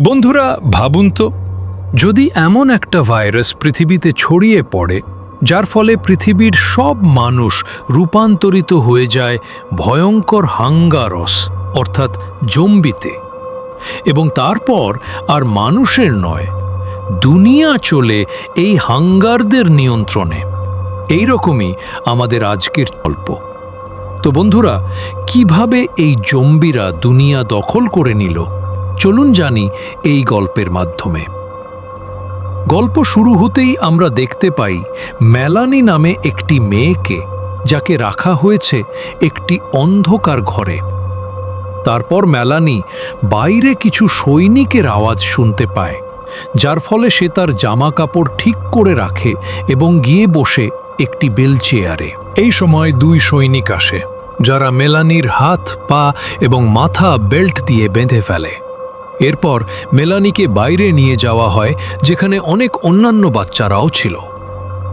বন্ধুরা, ভাবুন তো, যদি এমন একটা ভাইরাস পৃথিবীতে ছড়িয়ে পড়ে, যার ফলে পৃথিবীর সব মানুষ রূপান্তরিত হয়ে যায় ভয়ঙ্কর হাঙ্গারস অর্থাৎ জম্বিতে। এবং তারপর আর মানুষের নয়, দুনিয়া চলে এই হাঙ্গারদের নিয়ন্ত্রণে। এই রকমই আমাদের আজকের গল্প। তো বন্ধুরা, কীভাবে এই জম্বিরা দুনিয়া দখল করে নিল? চলুন জানি এই গল্পের মাধ্যমে। গল্প শুরু হতেই আমরা দেখতে পাই মেলানি নামে একটি মেয়েকে, যাকে রাখা হয়েছে একটি অন্ধকার ঘরে। তারপর মেলানি বাইরে কিছু সৈনিকের আওয়াজ শুনতে পায়, যার ফলে সে তার জামা কাপড় ঠিক করে রাখে এবং গিয়ে বসে একটি বেল চেয়ারে এই সময় দুই সৈনিক আসে, যারা মেলানির হাত, পা এবং মাথা বেল্ট দিয়ে বেঁধে ফেলে। এরপর মেলানিকে বাইরে নিয়ে যাওয়া হয়, যেখানে অনেক অন্যান্য বাচ্চারাও ছিল।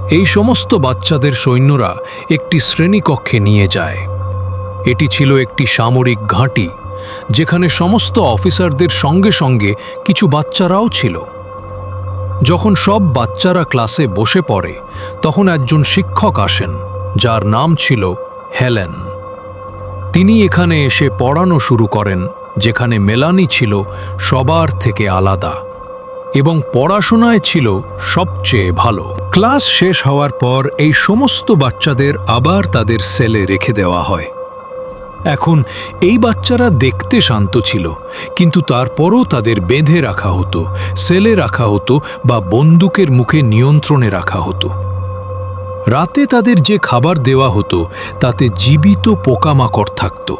এই সমস্ত বাচ্চাদের সৈন্যরা একটি শ্রেণীকক্ষে নিয়ে যায়। এটি ছিল একটি সামরিক ঘাঁটি, যেখানে সমস্ত অফিসারদের সঙ্গে সঙ্গে কিছু বাচ্চারাও ছিল। যখন সব বাচ্চারা ক্লাসে বসে পড়ে, তখন একজন শিক্ষক আসেন, যার নাম ছিল হেলেন। তিনি এখানে এসে পড়ানো শুরু করেন যেখানে মেলানি ছিল সবার থেকে আলাদা এবং পড়াশোনায় ছিল সবচেয়ে ভালো। ক্লাস শেষ হওয়ার পর এই সমস্ত বাচ্চাদের আবার তাদের সেলে রেখে দেওয়া হয়। এখন এই বাচ্চারা দেখতে শান্ত ছিল, কিন্তু তারপরও তাদের বেঁধে রাখা হতো, সেলে রাখা হতো বা বন্দুকের মুখে নিয়ন্ত্রণে রাখা হতো। রাতে তাদের যে খাবার দেওয়া হতো, তাতে জীবিত পোকামাকড় থাকত।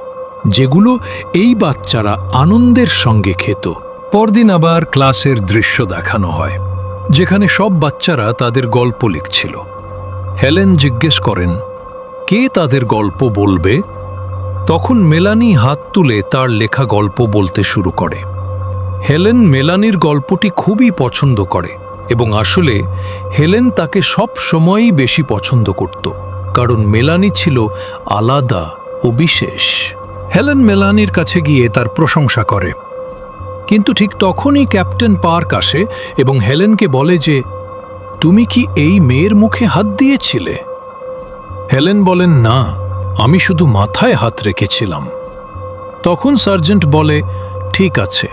যেগুলো এই বাচ্চারা আনন্দের সঙ্গে খেত। পরদিন আবার ক্লাসের দৃশ্য দেখানো হয়, যেখানে সব বাচ্চারা তাদের গল্প লিখছিল। হেলেন জিজ্ঞেস করেন, কে তাদের গল্প বলবে? তখন মেলানি হাত তুলে তার লেখা গল্প বলতে শুরু করে। হেলেন মেলানির গল্পটি খুবই পছন্দ করে এবং আসলে হেলেন তাকে সব সময়ই বেশি পছন্দ করত, কারণ মেলানি ছিল আলাদা ও বিশেষ। হেলেন মেলানির কাছে গিয়ে তার প্রশংসা করে। কিন্তু ঠিক তখনই ক্যাপ্টেন পার্ক আসে এবং হেলেনকে বলে যে, তুমি কি এই মেয়ের মুখে হাত দিয়েছিলে? হেলেন বলেন, না, আমি শুধু মাথায় হাত রেখেছিলাম। তখন সার্জেন্ট বলে, ঠিক আছে,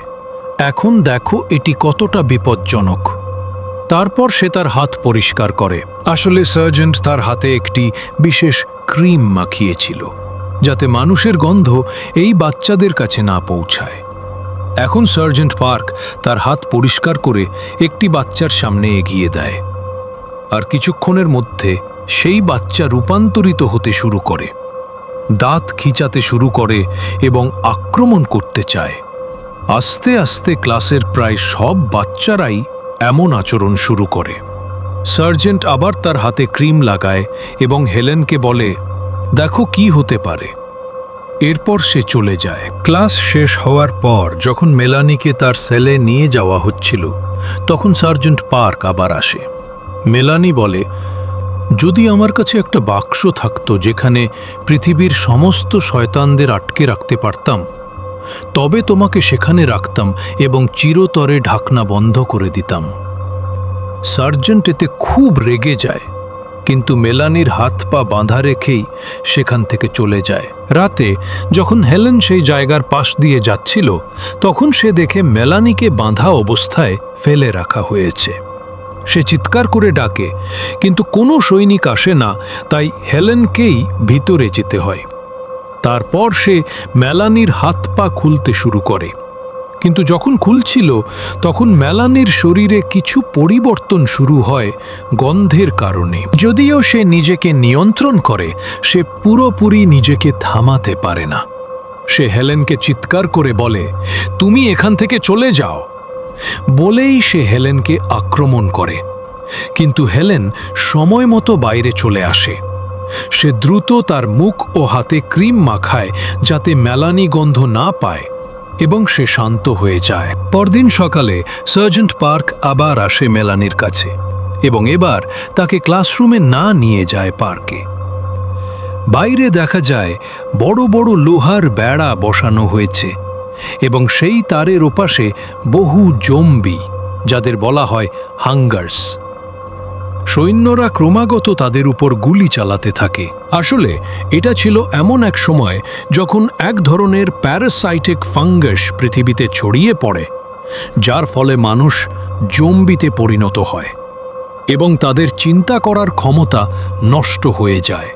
এখন দেখো এটি কতটা বিপজ্জনক। তারপর সে তার হাত পরিষ্কার করে। আসলে সার্জেন্ট তার হাতে একটি বিশেষ ক্রিম মাখিয়েছিল। যাতে মানুষের গন্ধ এই বাচ্চাদের কাছে না পৌঁছায়। এখন সার্জেন্ট পার্ক তার হাত পরিষ্কার করে একটি বাচ্চার সামনে এগিয়ে দেয়। আর কিছুক্ষণের মধ্যে সেই বাচ্চা রূপান্তরিত হতে শুরু করে। দাঁত খিচাতে শুরু করে এবং আক্রমণ করতে চায়। আস্তে আস্তে ক্লাসের প্রায় সব বাচ্চারাই এমন আচরণ শুরু করে। সার্জেন্ট আবার তার হাতে ক্রিম লাগায় এবং হেলেনকে বলে দেখো কি হতে পারে। এরপর সে চলে যায়। ক্লাস শেষ হওয়ার পর যখন মেলানিকে তার সেলে নিয়ে যাওয়া হচ্ছিল, তখন সার্জেন্ট পার্ক আবার আসে। মেলানি বলে, যদি আমার কাছে একটা বাক্স থাকতো যেখানে পৃথিবীর সমস্ত শয়তানদের আটকে রাখতে পারতাম, তবে তোমাকে সেখানে রাখতাম এবং চিরতরে ঢাকনা বন্ধ করে দিতাম। সার্জেন্ট এতে খুব রেগে যায়। কিন্তু মেলানির হাত পা বাঁধা রেখেই সেখান থেকে চলে যায়। রাতে যখন হেলেন সেই জায়গার পাশ দিয়ে যাচ্ছিল, তখন সে দেখে মেলানিকে বাঁধা অবস্থায় ফেলে রাখা হয়েছে। সে চিৎকার করে ডাকে, কিন্তু কোনো সৈনিক আসে না, তাই হেলেনকেই ভিতরে যেতে হয়। তারপর সে মেলানির হাত পা খুলতে শুরু করে। কিন্তু যখন খুলছিল, তখন মেলানির শরীরে কিছু পরিবর্তন শুরু হয় গন্ধের কারণে। যদিও সে নিজেকে নিয়ন্ত্রণ করে, সে পুরোপুরি নিজেকে থামাতে পারে না। সে হেলেনকে চিৎকার করে বলে, তুমি এখান থেকে চলে যাও। বলেই সে হেলেনকে আক্রমণ করে। কিন্তু হেলেন সময় মতো বাইরে চলে আসে। সে দ্রুত তার মুখ ও হাতে ক্রিম মাখায় যাতে মেলানি গন্ধ না পায়। এবং সে শান্ত হয়ে যায়। পরদিন সকালে সার্জেন্ট পার্ক আবার আসে মেলানির কাছে এবং এবার তাকে ক্লাসরুমে না নিয়ে যায় পার্কে। বাইরে দেখা যায় বড় বড় লোহার বেড়া বসানো হয়েছে এবং সেই তারের ওপাশে বহু জম্বি, যাদের বলা হয় হাঙ্গার্স। সৈন্যরা ক্রমাগত তাদের উপর গুলি চালাতে থাকে। আসলে, এটা ছিল এমন এক সময় যখন এক ধরনের প্যারাসাইটিক ফাঙ্গাস পৃথিবীতে ছড়িয়ে পড়ে, যার ফলে মানুষ জম্বিতে পরিণত হয় এবং তাদের চিন্তা করার ক্ষমতা নষ্ট হয়ে যায়।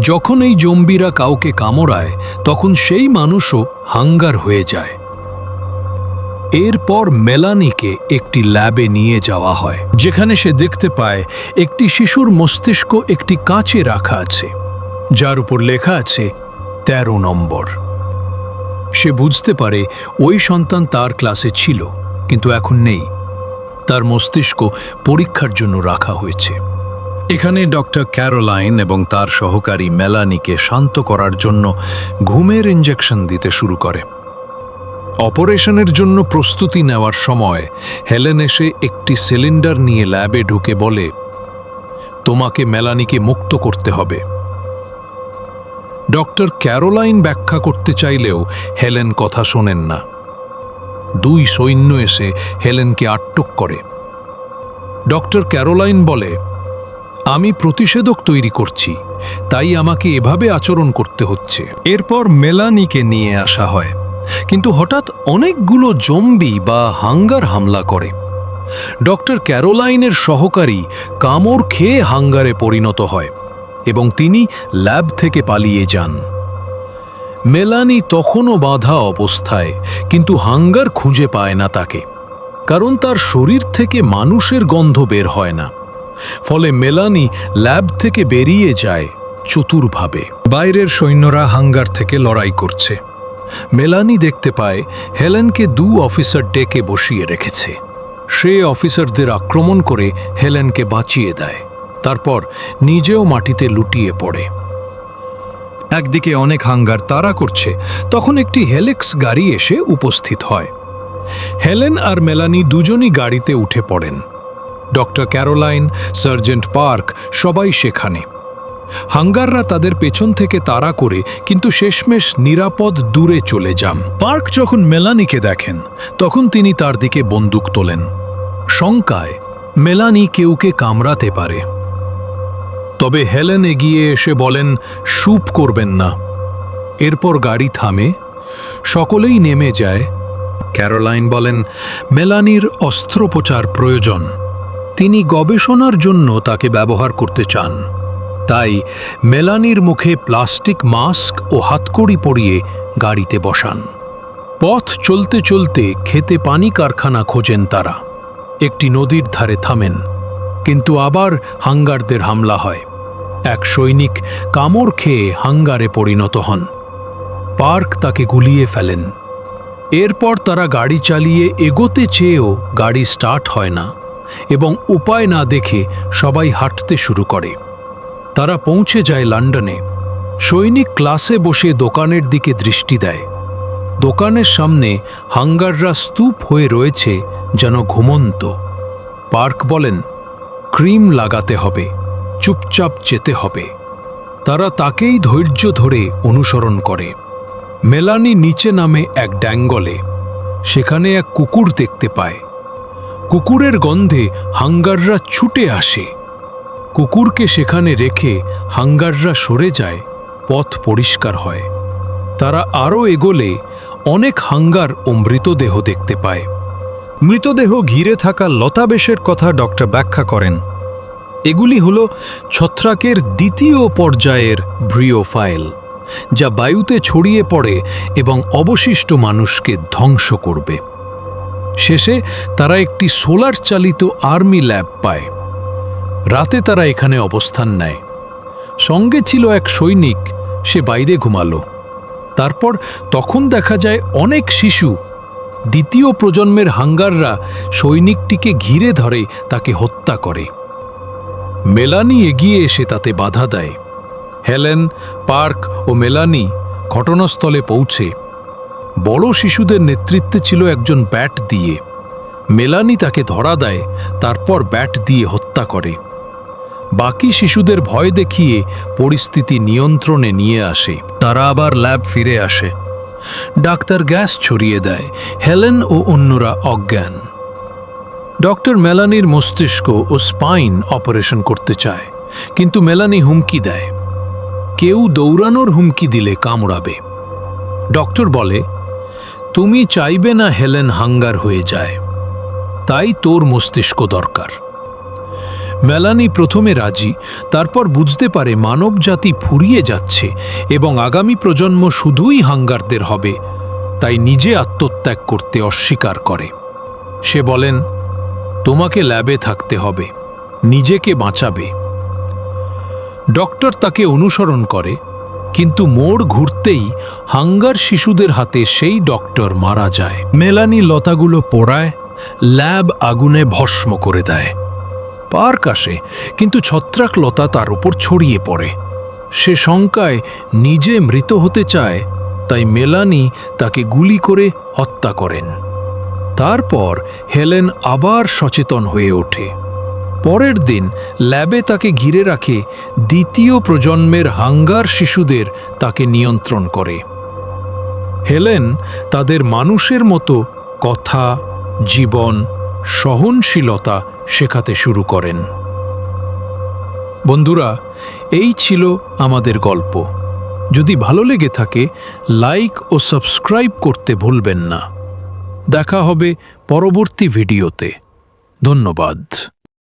যখন এই জম্বিরা কাউকে কামড়ায়, তখন সেই মানুষও হাঙ্গার হয়ে যায়। এরপর মেলানিকে একটি ল্যাবে নিয়ে যাওয়া হয়, যেখানে সে দেখতে পায় একটি শিশুর মস্তিষ্ক একটি কাঁচে রাখা আছে, যার উপর লেখা আছে ১৩ নম্বর। সে বুঝতে পারে ওই সন্তান তার ক্লাসে ছিল, কিন্তু এখন নেই। তার মস্তিষ্ক পরীক্ষার জন্য রাখা হয়েছে। এখানে ডক্টর ক্যারোলাইন এবং তার সহকারী মেলানিকে শান্ত করার জন্য ঘুমের ইঞ্জেকশন দিতে শুরু করে। অপারেশনের জন্য প্রস্তুতি নেওয়ার সময় হেলেন এসে একটি সিলিন্ডার নিয়ে ল্যাবে ঢুকে বলে, তোমাকে মেলানিকে মুক্ত করতে হবে। ডক্টর ক্যারোলাইন ব্যাখ্যা করতে চাইলেও হেলেন কথা শোনেন না। দুই সৈন্য এসে হেলেনকে আটক করে। ডক্টর ক্যারোলাইন বলে, আমি প্রতিষেধক তৈরি করছি, তাই আমাকে এভাবে আচরণ করতে হচ্ছে। এরপর মেলানিকে নিয়ে আসা হয়। কিন্তু হঠাৎ অনেকগুলো জম্বি বা হাঙ্গার হামলা করে। ডক্টর ক্যারোলাইনের সহকারী কামড় খেয়ে হাঙ্গারে পরিণত হয় এবং তিনি ল্যাব থেকে পালিয়ে যান। মেলানি তখনও বাঁধা অবস্থায়, কিন্তু হাঙ্গার খুঁজে পায় না তাকে, কারণ তার শরীর থেকে মানুষের গন্ধ বের হয় না। ফলে মেলানি ল্যাব থেকে বেরিয়ে যায় চতুরভাবে। বাইরের সৈন্যরা হাঙ্গার থেকে লড়াই করছে। মেলানি দেখতে পায় হেলেনকে দু অফিসার ডেকে বসিয়ে রেখেছে। সে অফিসারদের আক্রমণ করে হেলেনকে বাঁচিয়ে দেয়। তারপর নিজেও মাটিতে লুটিয়ে পড়ে। একদিকে অনেক হাঙ্গার তারা করছে, তখন একটি হেলেক্স গাড়ি এসে উপস্থিত হয়। হেলেন আর মেলানি দুজনই গাড়িতে উঠে পড়েন। ডক্টর ক্যারোলাইন, সার্জেন্ট পার্ক, সবাই সেখানে। হাঙ্গাররা তাদের পেছন থেকে তাড়া করে, কিন্তু শেষমেশ নিরাপদ দূরে চলে যান। পার্ক যখন মেলানিকে দেখেন, তখন তিনি তার দিকে বন্দুক তোলেন। শঙ্কায়, মেলানি কেউকে কামড়াতে পারে। তবে হেলেন এগিয়ে এসে বলেন স্যুপ করবেন না। এরপর গাড়ি থামে, সকলেই নেমে যায়। ক্যারোলাইন বলেন, মেলানির অস্ত্রোপচার প্রয়োজন। তিনি গবেষণার জন্য তাকে ব্যবহার করতে চান। তাই মেলানির মুখে প্লাস্টিক মাস্ক ও হাতকড়ি পরিয়ে গাড়িতে বসান। পথ চলতে চলতে খেতে পানি কারখানা খোঁজেন তারা। একটি নদীর ধারে থামেন, কিন্তু আবার হাঙ্গারদের হামলা হয়। এক সৈনিক কামড় খেয়ে হাঙ্গারে পরিণত হন। পার্ক তাকে গুলিয়ে ফেলেন। এরপর তারা গাড়ি চালিয়ে এগোতে চেয়েও গাড়ি স্টার্ট হয় না এবং উপায় না দেখে সবাই হাঁটতে শুরু করে। তারা পৌঁছে যায় লন্ডনে। সৈনিক ক্লাসে বসে দোকানের দিকে দৃষ্টি দেয়। দোকানের সামনে হাঙ্গাররা স্তূপ হয়ে রয়েছে যেন ঘুমন্ত। পার্ক বলেন, ক্রিম লাগাতে হবে, চুপচাপ যেতে হবে। তারা তাকেই ধৈর্য ধরে অনুসরণ করে। মেলানি নিচে নামে এক ড্যাঙ্গলে সেখানে এক কুকুর দেখতে পায়। কুকুরের গন্ধে হাঙ্গাররা ছুটে আসে। কুকুরকে সেখানে রেখে হাঙ্গাররা সরে যায়, পথ পরিষ্কার হয়। তারা আরও এগোলে অনেক হাঙ্গার ও মৃতদেহ দেখতে পায়। মৃতদেহ ঘিরে থাকা লতাবেশের কথা ডক্টর ব্যাখ্যা করেন। এগুলি হল ছত্রাকের দ্বিতীয় পর্যায়ের ব্রিওফাইল যা বায়ুতে ছড়িয়ে পড়ে এবং অবশিষ্ট মানুষকে ধ্বংস করবে। শেষে তারা একটি সোলার চালিত আর্মি ল্যাব পায়। রাতে তারা এখানে অবস্থান নেয়। সঙ্গে ছিল এক সৈনিক, সে বাইরে ঘুমালো। তারপর তখন দেখা যায় অনেক শিশু। দ্বিতীয় প্রজন্মের হাঙ্গাররা সৈনিকটিকে ঘিরে ধরে, তাকে হত্যা করে। মেলানি এগিয়ে এসে তাতে বাধা দেয়। হেলেন, পার্ক ও মেলানি ঘটনাস্থলে পৌঁছে। বড় শিশুদের নেতৃত্বে ছিল একজন ব্যাট দিয়ে। মেলানি তাকে ধরা দেয়, তারপর ব্যাট দিয়ে হত্যা করে। বাকি শিশুদের ভয় দেখিয়ে পরিস্থিতি নিয়ন্ত্রণে নিয়ে আসে। তারা আবার ল্যাব ফিরে আসে। ডাক্তার গ্যাস ছড়িয়ে দেয়। হেলেন ও অন্যরা অজ্ঞান। ডক্টর মেলানির মস্তিষ্ক ও স্পাইন অপারেশন করতে চায়। কিন্তু মেলানি হুমকি দেয়। কেউ দৌড়ানোর হুমকি দিলে কামড়াবে। ডক্টর বলে, তুমি চাইবে না হেলেন হাঙ্গার হয়ে যায়। তাই তোর মস্তিষ্ক দরকার। মেলানি প্রথমে রাজি, তারপর বুঝতে পারে মানবজাতি ফুরিয়ে যাচ্ছে এবং আগামী প্রজন্ম শুধুই হাঙ্গারদের হবে। তাই নিজে আত্মত্যাগ করতে অস্বীকার করে। সে বলেন, তোমাকে ল্যাবে থাকতে হবে, নিজেকে বাঁচাবে। ডক্টর তাকে অনুসরণ করে, কিন্তু মোড় ঘুরতেই হাঙ্গার শিশুদের হাতে সেই ডক্টর মারা যায়। মেলানি লতাগুলো পোড়ায়, ল্যাব আগুনে ভস্ম করে দেয়। পার্ক আসে, কিন্তু ছত্রাক লতা তার উপর ছড়িয়ে পড়ে। সে শঙ্কায় নিজে মৃত হতে চায়, তাই মেলানি তাকে গুলি করে হত্যা করেন। তারপর হেলেন আবার সচেতন হয়ে ওঠে। পরের দিন ল্যাবে তাকে ঘিরে রাখে দ্বিতীয় প্রজন্মের হাঙ্গার শিশুদের তাকে নিয়ন্ত্রণ করে। হেলেন তাদের মানুষের মতো কথা, জীবন সহনশীলতা শেখাতে শুরু করেন। বন্ধুরা, এই ছিল আমাদের গল্প। যদি ভালো লেগে থাকে, লাইক ও সাবস্ক্রাইব করতে ভুলবেন না। দেখা হবে পরবর্তী ভিডিওতে। ধন্যবাদ।